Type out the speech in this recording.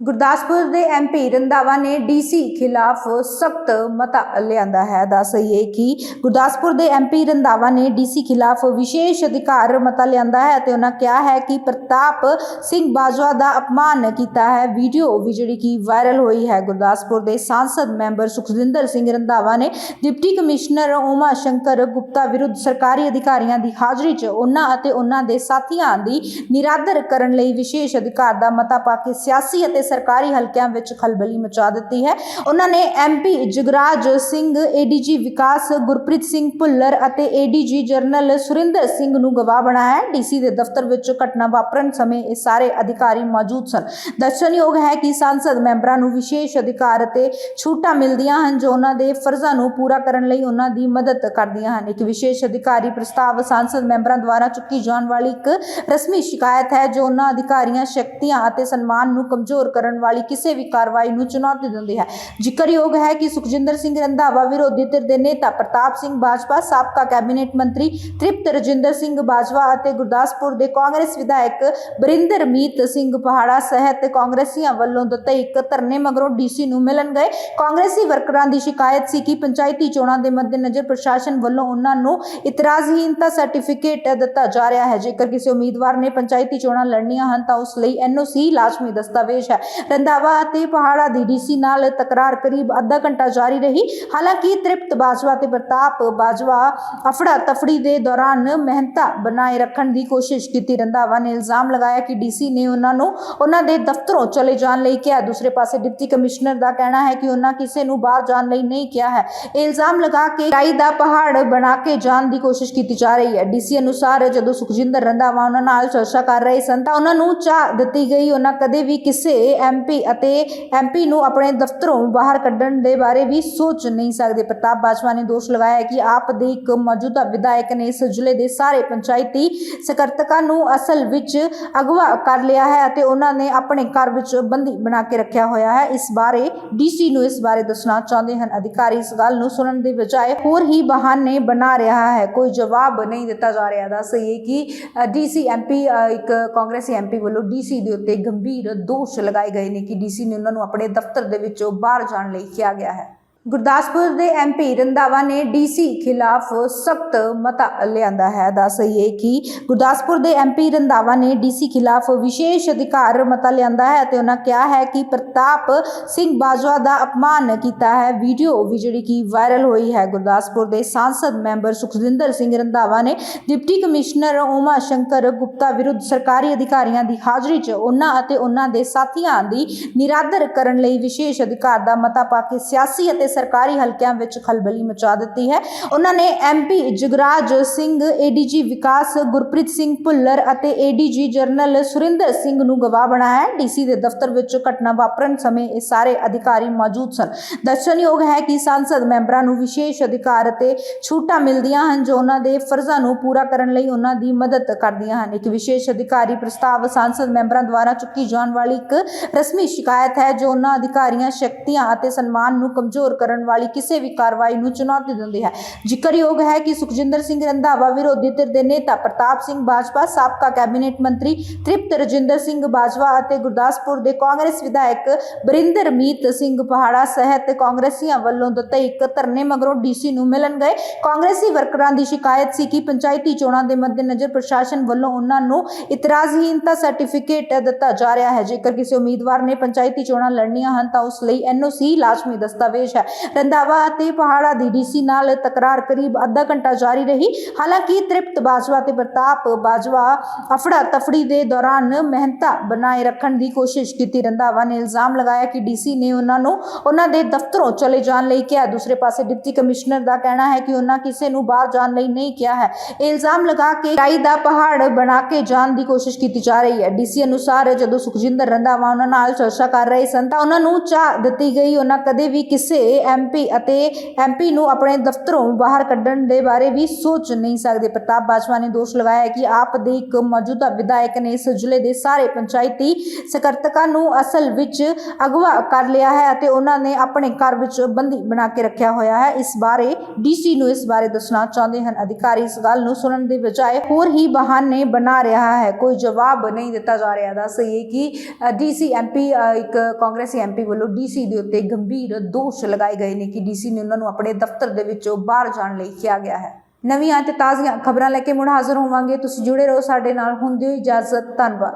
ਗੁਰਦਾਸਪੁਰ ਦੇ ਐਮਪੀ ਰੰਧਾਵਾ ਨੇ ਡੀਸੀ ਖਿਲਾਫ ਸਖਤ ਮਤਾ ਲਿਆਂਦਾ ਹੈ। ਦੱਸਈਏ ਕਿ ਗੁਰਦਾਸਪੁਰ ਦੇ ਐਮਪੀ ਰੰਧਾਵਾ ਨੇ ਡੀਸੀ ਖਿਲਾਫ ਵਿਸ਼ੇਸ਼ ਅਧਿਕਾਰ ਮਤਾ ਲਿਆਂਦਾ ਹੈ ਤੇ ਉਹਨਾਂ ਕਿਹਾ ਹੈ ਕਿ ਪ੍ਰਤਾਪ ਸਿੰਘ ਬਾਜਵਾ ਦਾ ਅਪਮਾਨ ਕੀਤਾ ਹੈ। ਵੀਡੀਓ ਵੀ ਜਿਹੜੀ ਕਿ ਵਾਇਰਲ ਹੋਈ ਹੈ। ਗੁਰਦਾਸਪੁਰ ਦੇ ਸਾਂਸਦ ਮੈਂਬਰ ਸੁਖਜਿੰਦਰ ਸਿੰਘ ਰੰਧਾਵਾ ਨੇ ਡਿਪਟੀ ਕਮਿਸ਼ਨਰ ਓਮਾ ਸ਼ੰਕਰ ਗੁਪਤਾ ਵਿਰੁੱਧ ਸਰਕਾਰੀ ਅਧਿਕਾਰੀਆਂ ਦੀ ਹਾਜ਼ਰੀ 'ਚ ਉਹਨਾਂ ਅਤੇ ਉਹਨਾਂ ਦੇ ਸਾਥੀਆਂ ਦੀ ਨਿਰਾਦਰ ਕਰਨ ਲਈ ਵਿਸ਼ੇਸ਼ ਅਧਿਕਾਰ ਦਾ ਮਤਾ ਪਾ ਕੇ ਸਿਆਸੀ ਅਤੇ ਸਰਕਾਰੀ ਹਲਕਿਆਂ ਵਿੱਚ ਖਲਬਲੀ ਮਚਾ ਦਿੱਤੀ ਹੈ। ਉਹਨਾਂ ਨੇ ਐਮਪੀ ਜਗਰਾਜ ਸਿੰਘ ਏਡੀਜੀ ਵਿਕਾਸ, ਗੁਰਪ੍ਰੀਤ ਸਿੰਘ ਭੁੱਲਰ ਅਤੇ ਏਡੀਜੀ ਜਨਰਲ ਸੁਰਿੰਦਰ ਸਿੰਘ ਨੂੰ ਗਵਾਹ ਬਣਾਇਆ ਡੀਸੀ ਦੇ ਦਫ਼ਤਰ ਵਿੱਚ ਘਟਨਾ ਵਾਪਰਨ ਸਮੇਂ ਇਹ ਸਾਰੇ ਅਧਿਕਾਰੀ ਮੌਜੂਦ ਸਨ। ਦੱਸਣਯੋਗ ਹੈ ਕਿ ਸੰਸਦ ਮੈਂਬਰਾਂ ਨੂੰ ਵਿਸ਼ੇਸ਼ ਅਧਿਕਾਰ ਅਤੇ ਛੂਟਾਂ ਮਿਲਦੀਆਂ ਹਨ ਜੋ ਉਹਨਾਂ ਦੇ ਫਰਜ਼ਾਂ ਨੂੰ ਪੂਰਾ ਕਰਨ ਲਈ ਉਹਨਾਂ ਦੀ ਮਦਦ ਕਰਦੀਆਂ ਹਨ। ਇੱਕ ਵਿਸ਼ੇਸ਼ ਅਧਿਕਾਰੀ ਪ੍ਰਸਤਾਵ ਸੰਸਦ ਮੈਂਬਰਾਂ ਦੁਆਰਾ ਚੁੱਕੀ ਜਾਣ ਵਾਲੀ ਇੱਕ ਰਸਮੀ ਸ਼ਿਕਾਇਤ ਹੈ ਜੋ ਉਹਨਾਂ ਅਧਿਕਾਰੀਆਂ ਸ਼ਕਤੀਆਂ ਅਤੇ ਸਨਮਾਨ ਨੂੰ ਕਮਜ਼ੋਰ ਕਰਨ ਵਾਲੀ ਕਿਸੇ ਵੀ ਕਾਰਵਾਈ ਨੂੰ ਚੁਣੌਤੀ ਦਿੰਦੀ ਹੈ। ਜ਼ਿਕਰਯੋਗ ਹੈ ਕਿ ਸੁਖਜਿੰਦਰ ਸਿੰਘ ਰੰਧਾਵਾ ਵਿਰੋਧੀ ਧਿਰ ਦੇ ਨੇਤਾ ਪ੍ਰਤਾਪ ਸਿੰਘ ਬਾਜਵਾ, ਸਾਬਕਾ ਕੈਬਨਿਟ ਮੰਤਰੀ ਤ੍ਰਿਪਤ ਰਜਿੰਦਰ ਸਿੰਘ ਬਾਜਵਾ ਅਤੇ ਗੁਰਦਾਸਪੁਰ ਦੇ ਕਾਂਗਰਸ ਵਿਧਾਇਕ ਬਰਿੰਦਰ ਮੀਤ ਸਿੰਘ ਪਹਾੜਾ ਸਹਿਤ ਕਾਂਗਰਸੀਆਂ ਵੱਲੋਂ ਦਿੱਤੇ ਇੱਕ ਧਰਨੇ ਮਗਰੋਂ ਡੀਸੀ ਨੂੰ ਮਿਲਣ ਗਏ। ਕਾਂਗਰਸੀ ਵਰਕਰਾਂ ਦੀ ਸ਼ਿਕਾਇਤ ਸੀ ਕਿ ਪੰਚਾਇਤੀ ਚੋਣਾਂ ਦੇ ਮੱਦੇਨਜ਼ਰ ਪ੍ਰਸ਼ਾਸਨ ਵੱਲੋਂ ਉਹਨਾਂ ਨੂੰ ਇਤਰਾਜ਼ਹੀਨਤਾ ਸਰਟੀਫਿਕੇਟ ਦਿੱਤਾ ਜਾ ਰਿਹਾ ਹੈ। ਜੇਕਰ ਕਿਸੇ ਉਮੀਦਵਾਰ ਨੇ ਪੰਚਾਇਤੀ ਚੋਣਾਂ ਲੜਨੀਆਂ ਹਨ ਤਾਂ ਉਸ ਲਈ ਐਨਓਸੀ ਲਾਜ਼ਮੀ ਦਸਤਾਵੇਜ਼ ਹੈ। ਰੰਧਾਵਾ ਅਤੇ ਪਹਾੜਾ ਦੀ ਡੀਸੀ ਨਾਲ ਤਕਰਾਰ ਕਰੀਬ ਅੱਧਾ ਘੰਟਾ ਜਾਰੀ ਰਹੀ। ਹਾਲਾਂਕਿ ਤ੍ਰਿਪਤ ਬਾਜਵਾ ਤੇ ਪ੍ਰਤਾਪ ਬਾਜਵਾ ਅਫੜਾ ਤਫੜੀ ਦੇ ਦੌਰਾਨ ਮਿਹਨਤਾ ਬਣਾਏ ਰੱਖਣ ਦੀ ਕੋਸ਼ਿਸ਼ ਕੀਤੀ। ਰੰਧਾਵਾ ਨੇ ਇਲਜ਼ਾਮ ਲਗਾਇਆ ਕਿ ਡੀਸੀ ਨੇ ਉਹਨਾਂ ਨੂੰ ਉਹਨਾਂ ਦੇ ਦਫ਼ਤਰੋਂ ਚਲੇ ਜਾਣ ਲਈ ਕਿਹਾ। ਦੂਸਰੇ ਪਾਸੇ ਡਿਪਟੀ ਕਮਿਸ਼ਨਰ ਦਾ ਕਹਿਣਾ ਹੈ ਕਿ ਉਹਨਾਂ ਕਿਸੇ ਨੂੰ ਬਾਹਰ ਜਾਣ ਲਈ ਨਹੀਂ ਕਿਹਾ ਹੈ। ਇਹ ਇਲਜ਼ਾਮ ਲਗਾ ਕੇ ਰਾਈ ਦਾ ਪਹਾੜ ਬਣਾ ਕੇ ਜਾਣ ਦੀ ਕੋਸ਼ਿਸ਼ ਕੀਤੀ ਜਾ ਰਹੀ ਹੈ। ਡੀਸੀ ਅਨੁਸਾਰ ਜਦੋਂ ਸੁਖਜਿੰਦਰ ਰੰਧਾਵਾ ਉਹਨਾਂ ਨਾਲ ਚਰਚਾ ਕਰ ਰਹੇ ਸਨ ਤਾਂ ਉਹਨਾਂ ਨੂੰ ਚਾਹ ਦਿੱਤੀ ਗਈ। ਉਹਨਾਂ ਕਦੇ ਵੀ ਕਿਸੇ ਐਮਪੀ ਅਤੇ ਐਮਪੀ ਨੂੰ ਆਪਣੇ ਦਫ਼ਤਰੋਂ ਬਾਹਰ ਕੱਢਣ ਦੇ ਬਾਰੇ ਵੀ ਸੋਚ ਨਹੀਂ ਸਕਦੇ। ਪ੍ਰਤਾਪ ਬਾਜਵਾ ਨੇ ਦੋਸ਼ ਲਗਾਇਆ ਹੈ ਕਿ ਆਪ ਦੇ ਇੱਕ ਮੌਜੂਦਾ ਵਿਧਾਇਕ ਨੇ ਇਸ ਜ਼ਿਲ੍ਹੇ ਦੇ ਸਾਰੇ ਪੰਚਾਇਤੀ ਸਕੱਤਰਾਂ ਨੂੰ ਅਸਲ ਵਿੱਚ ਅਗਵਾ ਕਰ ਲਿਆ ਹੈ ਅਤੇ ਉਹਨਾਂ ਨੇ ਆਪਣੇ ਘਰ ਵਿੱਚ ਬੰਦੀ ਬਣਾ ਕੇ ਰੱਖਿਆ ਹੋਇਆ ਹੈ। ਇਸ ਬਾਰੇ ਡੀਸੀ ਨੂੰ ਇਸ ਬਾਰੇ ਦੱਸਣਾ ਚਾਹੁੰਦੇ ਹਨ। ਅਧਿਕਾਰੀ ਇਸ ਗੱਲ ਨੂੰ ਸੁਣਨ ਦੇ ਬਜਾਏ ਹੋਰ ਹੀ ਬਹਾਨੇ ਬਣਾ ਰਿਹਾ ਹੈ। ਕੋਈ ਜਵਾਬ ਨਹੀਂ ਦਿੱਤਾ ਜਾ ਰਿਹਾ। ਦੱਸ ਇਹ ਕਿ ਡੀਸੀ ਐਮਪੀ ਇੱਕ ਕਾਂਗਰਸੀ ਐਮਪੀ ਵੱਲੋਂ ਡੀਸੀ ਦੇ ਉੱਤੇ ਗੰਭੀਰ ਦੋਸ਼ ਲਗਾਏ ਗਏ ਨੇ ਕਿ ਡੀਸੀ ਨੇ ਉਹਨਾਂ ਨੂੰ ਆਪਣੇ ਦਫ਼ਤਰ ਦੇ ਵਿੱਚੋਂ ਬਾਹਰ ਜਾਣ ਲਈ ਕਿਹਾ ਗਿਆ ਹੈ। ਗੁਰਦਾਸਪੁਰ ਦੇ ਐਮਪੀ ਰੰਧਾਵਾ ਨੇ ਡੀਸੀ ਖਿਲਾਫ ਸਖਤ ਮਤਾ ਲਿਆਂਦਾ ਹੈ। ਦੱਸਈਏ ਕਿ ਗੁਰਦਾਸਪੁਰ ਦੇ ਐਮਪੀ ਰੰਧਾਵਾ ਨੇ ਡੀਸੀ ਖਿਲਾਫ ਵਿਸ਼ੇਸ਼ ਅਧਿਕਾਰ ਮਤਾ ਲਿਆਂਦਾ ਹੈ ਤੇ ਉਹਨਾਂ ਕਿਹਾ ਹੈ ਕਿ ਪ੍ਰਤਾਪ ਸਿੰਘ ਬਾਜਵਾ ਦਾ ਅਪਮਾਨ ਕੀਤਾ ਹੈ। ਵੀਡੀਓ ਵੀ ਜਿਹੜੀ ਕਿ ਵਾਇਰਲ ਹੋਈ ਹੈ ਗੁਰਦਾਸਪੁਰ ਦੇ ਸਾਂਸਦ ਮੈਂਬਰ ਸੁਖਜਿੰਦਰ ਸਿੰਘ ਰੰਧਾਵਾ ਨੇ। ਡਿਪਟੀ ਕਮਿਸ਼ਨਰ ਓਮਾ ਸ਼ੰਕਰ ਗੁਪਤਾ ਵਿਰੁੱਧ ਸਰਕਾਰੀ ਅਧਿਕਾਰੀਆਂ ਦੀ ਹਾਜ਼ਰੀ 'ਚ ਉਹਨਾਂ ਅਤੇ ਉਹਨਾਂ ਦੇ ਸਾਥੀਆਂ ਦੀ ਨਿਰਾਦਰ ਕਰਨ ਲਈ ਵਿਸ਼ੇਸ਼ ਅਧਿਕਾਰ ਦਾ ਮਤਾ ਪਾ ਕੇ ਸਿਆਸੀ ਅਤੇ ਸਰਕਾਰੀ ਹਲਕਿਆਂ ਵਿੱਚ ਖਲਬਲੀ ਮਚਾ ਦਿੱਤੀ ਹੈ। ਉਹਨਾਂ ਨੇ ਐਮਪੀ ਜਗਰਾਜ ਸਿੰਘ ਏਡੀਜੀ ਵਿਕਾਸ, ਗੁਰਪ੍ਰੀਤ ਸਿੰਘ ਭੁੱਲਰ ਅਤੇ ਏਡੀਜੀ ਜਨਰਲ ਸੁਰਿੰਦਰ ਸਿੰਘ ਨੂੰ ਗਵਾਹ ਬਣਾਇਆ ਹੈ। ਡੀਸੀ ਦੇ ਦਫ਼ਤਰ ਵਿੱਚ ਘਟਨਾ ਵਾਪਰਨ ਸਮੇਂ ਇਹ ਸਾਰੇ ਅਧਿਕਾਰੀ ਮੌਜੂਦ ਸਨ। ਦੱਸਣਯੋਗ ਹੈ ਕਿ ਸੰਸਦ ਮੈਂਬਰਾਂ ਨੂੰ ਵਿਸ਼ੇਸ਼ ਅਧਿਕਾਰ ਅਤੇ ਛੂਟਾਂ ਮਿਲਦੀਆਂ ਹਨ ਜੋ ਉਹਨਾਂ ਦੇ ਫਰਜ਼ਾਂ ਨੂੰ ਪੂਰਾ ਕਰਨ ਲਈ ਉਹਨਾਂ ਦੀ ਮਦਦ ਕਰਦੀਆਂ ਹਨ। ਇੱਕ ਵਿਸ਼ੇਸ਼ ਅਧਿਕਾਰੀ ਪ੍ਰਸਤਾਵ ਸੰਸਦ ਮੈਂਬਰਾਂ ਦੁਆਰਾ ਚੁੱਕੀ ਜਾਣ ਵਾਲੀ ਇੱਕ ਰਸਮੀ ਸ਼ਿਕਾਇਤ ਹੈ ਜੋ ਉਹਨਾਂ ਅਧਿਕਾਰੀਆਂ ਸ਼ਕਤੀਆਂ ਅਤੇ ਸਨਮਾਨ ਨੂੰ ਕਮਜ਼ੋਰ ਕਰਨ ਵਾਲੀ ਕਿਸੇ ਵੀ ਕਾਰਵਾਈ ਨੂੰ ਚੁਣੌਤੀ ਦਿੰਦੀ ਹੈ। ਜ਼ਿਕਰਯੋਗ ਹੈ ਕਿ ਸੁਖਜਿੰਦਰ ਸਿੰਘ ਰੰਧਾਵਾ ਵਿਰੋਧੀ ਧਿਰ ਦੇ ਨੇਤਾ ਪ੍ਰਤਾਪ ਸਿੰਘ ਬਾਜਵਾ, ਸਾਬਕਾ ਕੈਬਨਿਟ ਮੰਤਰੀ ਤ੍ਰਿਪਤ ਰਜਿੰਦਰ ਸਿੰਘ ਬਾਜਵਾ ਅਤੇ ਗੁਰਦਾਸਪੁਰ ਦੇ ਕਾਂਗਰਸ ਵਿਧਾਇਕ ਬਰਿੰਦਰ ਮੀਤ ਸਿੰਘ ਪਹਾੜਾ ਸਹਿਤ ਕਾਂਗਰਸੀਆਂ ਵੱਲੋਂ ਦਿੱਤੇ ਇੱਕ ਧਰਨੇ ਮਗਰੋਂ ਡੀਸੀ ਨੂੰ ਮਿਲਣ ਗਏ। ਕਾਂਗਰਸੀ ਵਰਕਰਾਂ ਦੀ ਸ਼ਿਕਾਇਤ ਸੀ ਕਿ ਪੰਚਾਇਤੀ ਚੋਣਾਂ ਦੇ ਮੱਦੇਨਜ਼ਰ ਪ੍ਰਸ਼ਾਸਨ ਵੱਲੋਂ ਉਹਨਾਂ ਨੂੰ ਇਤਰਾਜ਼ਹੀਨਤਾ ਸਰਟੀਫਿਕੇਟ ਦਿੱਤਾ ਜਾ ਰਿਹਾ ਹੈ। ਜੇਕਰ ਕਿਸੇ ਉਮੀਦਵਾਰ ਨੇ ਪੰਚਾਇਤੀ ਚੋਣਾਂ ਲੜਨੀਆਂ ਹਨ ਤਾਂ ਉਸ ਲਈ ਐਨਓਸੀ ਲਾਜ਼ਮੀ ਦਸਤਾਵੇਜ਼ ਹੈ। ਰੰਧਾਵਾ ਅਤੇ ਪਹਾੜਾ ਦੀ ਡੀਸੀ ਨਾਲ ਤਕਰਾਰ ਕਰੀਬ ਅੱਧਾ ਘੰਟਾ ਜਾਰੀ ਰਹੀ। ਹਾਲਾਂਕਿ ਤ੍ਰਿਪਤ ਬਾਜਵਾ ਤੇ ਪ੍ਰਤਾਪ ਬਾਜਵਾ ਅਫੜਾ ਤਫੜੀ ਦੇ ਦੌਰਾਨ ਮਿਹਨਤਾ ਬਣਾਏ ਰੱਖਣ ਦੀ ਕੋਸ਼ਿਸ਼ ਕੀਤੀ। ਰੰਧਾਵਾ ਨੇ ਇਲਜ਼ਾਮ ਲਗਾਇਆ ਕਿ ਡੀਸੀ ਨੇ ਉਹਨਾਂ ਨੂੰ ਉਹਨਾਂ ਦੇ ਦਫ਼ਤਰੋਂ ਚਲੇ ਜਾਣ ਲਈ ਕਿਹਾ। ਦੂਸਰੇ ਪਾਸੇ ਡਿਪਟੀ ਕਮਿਸ਼ਨਰ ਦਾ ਕਹਿਣਾ ਹੈ ਕਿ ਉਹਨਾਂ ਕਿਸੇ ਨੂੰ ਬਾਹਰ ਜਾਣ ਲਈ ਨਹੀਂ ਕਿਹਾ ਹੈ। ਇਹ ਇਲਜ਼ਾਮ ਲਗਾ ਕੇ ਰਾਈ ਦਾ ਪਹਾੜ ਬਣਾ ਕੇ ਜਾਣ ਦੀ ਕੋਸ਼ਿਸ਼ ਕੀਤੀ ਜਾ ਰਹੀ ਹੈ। ਡੀਸੀ ਅਨੁਸਾਰ ਜਦੋਂ ਸੁਖਜਿੰਦਰ ਰੰਧਾਵਾ ਉਹਨਾਂ ਨਾਲ ਚਰਚਾ ਕਰ ਰਹੇ ਸਨ ਤਾਂ ਉਹਨਾਂ ਨੂੰ ਚਾਹ ਦਿੱਤੀ ਗਈ। ਉਹਨਾਂ ਕਦੇ ਵੀ ਕਿਸੇ ਐਮਪੀ ਅਤੇ ਐਮਪੀ ਨੂੰ ਆਪਣੇ ਦਫ਼ਤਰੋਂ ਬਾਹਰ ਕੱਢਣ ਦੇ ਬਾਰੇ ਵੀ ਸੋਚ ਨਹੀਂ ਸਕਦੇ। ਪ੍ਰਤਾਪ ਬਾਜਵਾ ਨੇ ਦੋਸ਼ ਲਗਾਇਆ ਕਿ ਆਪ ਦੇ ਇੱਕ ਮੌਜੂਦਾ ਵਿਧਾਇਕ ਨੇ ਇਸ ਜ਼ਿਲ੍ਹੇ ਦੇ ਸਾਰੇ ਪੰਚਾਇਤੀ ਸਕੱਤਰਾਂ ਨੂੰ ਅਸਲ ਵਿੱਚ ਅਗਵਾ ਕਰ ਲਿਆ ਹੈ ਅਤੇ ਉਹਨਾਂ ਨੇ ਆਪਣੇ ਘਰ ਵਿੱਚ ਬੰਦੀ ਬਣਾ ਕੇ ਰੱਖਿਆ ਹੋਇਆ ਹੈ। ਇਸ ਬਾਰੇ ਡੀਸੀ ਨੂੰ ਇਸ ਬਾਰੇ ਦੱਸਣਾ ਚਾਹੁੰਦੇ ਹਨ। ਅਧਿਕਾਰੀ ਇਸ ਗੱਲ ਨੂੰ ਸੁਣਨ ਦੇ ਬਜਾਏ ਹੋਰ ਹੀ ਬਹਾਨੇ ਬਣਾ ਰਿਹਾ ਹੈ। ਕੋਈ ਜਵਾਬ ਨਹੀਂ ਦਿੱਤਾ ਜਾ ਰਿਹਾ। ਦੱਸ ਇਹ ਕਿ ਡੀਸੀ ਐਮਪੀ ਇੱਕ ਕਾਂਗਰਸੀ ਐਮਪੀ ਵੱਲੋਂ ਡੀਸੀ ਦੇ ਉੱਤੇ ਗੰਭੀਰ ਦੋਸ਼ ਲਗਾਏ ਗਏ ਨੇ ਕਿ ਡੀਸੀ ਨੇ ਉਹਨਾਂ ਨੂੰ ਆਪਣੇ ਦਫ਼ਤਰ ਦੇ ਵਿੱਚੋਂ ਬਾਹਰ ਜਾਣ ਲਈ ਕਿਹਾ ਗਿਆ ਹੈ। ਨਵੀਆਂ ਤੇ ਤਾਜ਼ੀਆਂ ਖਬਰਾਂ ਲੈ ਕੇ ਮੁੜ ਹਾਜ਼ਰ ਹੋਵਾਂਗੇ। ਤੁਸੀਂ ਜੁੜੇ ਰਹੋ ਸਾਡੇ ਨਾਲ। ਹੁੰਦੇ ਹੋ ਇਜਾਜ਼ਤ। ਧੰਨਵਾਦ।